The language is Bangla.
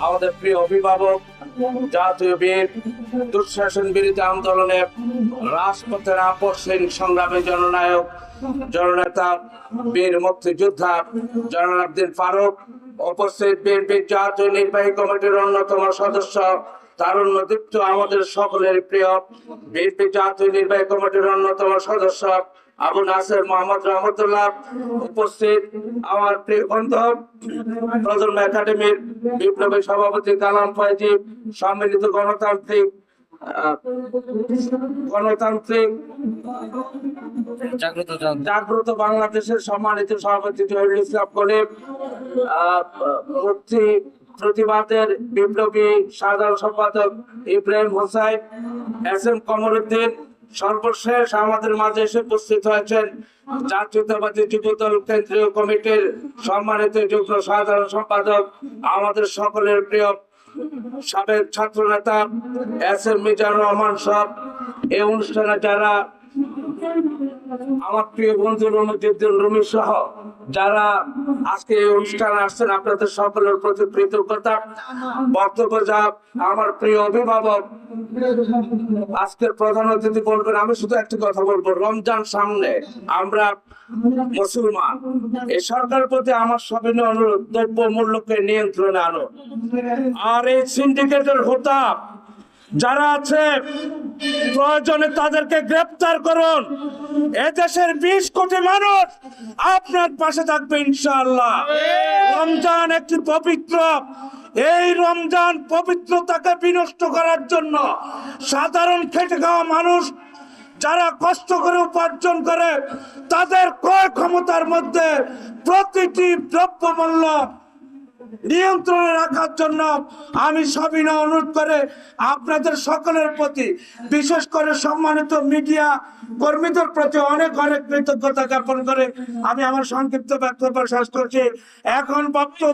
আমাদের প্রিয় অভিভাবক, জাতীয় বীর, দুঃশাসন বিরোধী আন্দোলনে সংগ্রামী জননায়ক, জননেতা, বীর মুক্তিযোদ্ধা, জনাব ফারুক, উপস্থিত বিএনপি জাতীয় নির্বাহী কমিটির অন্যতম সদস্য, তারুণ্য দীপ্ত, আমাদের সকলের প্রিয় বিএনপি জাতীয় নির্বাহী কমিটির অন্যতম সদস্য আবু নাসের মোহাম্মদ রহমতুল্লাহ উপস্থিত আমার প্রিয় বন্ধু প্রজন্ম একাডেমির বিপ্লবী সভাপতি কালাম ফয়জি সম্মিলিত গণতান্ত্রিক গণতান্ত্রিক জাগ্রত বাংলাদেশের সম্মানিত সভাপতি জহিরুল ইসলাম কলিম আহ, মুক্তি প্রতিবাদের বিপ্লবী সাধারণ সম্পাদক ইব্রাহিম হোসাইন এস এম কমরুদ্দিন সর্বশেষ আমাদের মাঝে এসে উপস্থিত হয়েছেন জাতীয়তাবাদী যুবদল কেন্দ্রীয় কমিটির সম্মানিত যুগ্ম সাধারণ সম্পাদক, আমাদের সকলের প্রিয় সাবেক ছাত্র নেতা এস এম মিজানুর রহমান সব এই অনুষ্ঠানে যারা আমার প্রিয় বন্ধু রমিজুদ্দিন রুমি সহ যারা আজকে এই অনুষ্ঠানে আসছেন, আপনাদের সকলের প্রতি কৃতজ্ঞতা। বক্তব্য যা আমার প্রিয় অভিভাবক আজকের প্রধান অতিথি বলবেন, আমি শুধু একটি কথা বলব, রমজান সামনে আমরা মুসলমান। এই সরকারের প্রতি আমার সবিনয় অনুরোধ দ্রব্য মূল্যকে নিয়ন্ত্রণে আনো। আর এই সিন্ডিকেটের হোতাপ যারা আছে প্রয়োজনে তাদেরকে গ্রেপ্তার করুন। এদেশের বিশ কোটি মানুষ আপনার পাশে থাকবে ইনশাআল্লাহ। রমজান একটি পবিত্র। এই রমজান পবিত্রতাকে বিনষ্ট করার জন্য সাধারণ খেটে খাওয়া মানুষ যারা কষ্ট করে উপার্জন করে, তাদের ক্রয় ক্ষমতার মধ্যে প্রতিটি দ্রব্যমূল্য নিয়ন্ত্রণে রাখার জন্য আমি সবিনয় অনুরোধ করে আপনাদের সকলের প্রতি, বিশেষ করে সম্মানিত মিডিয়া কর্মীদের প্রতি অনেক অনেক কৃতজ্ঞতা জ্ঞাপন করে আমি আমার সংক্ষিপ্ত বক্তব্য শেষ করছি। এখন বক্তব্য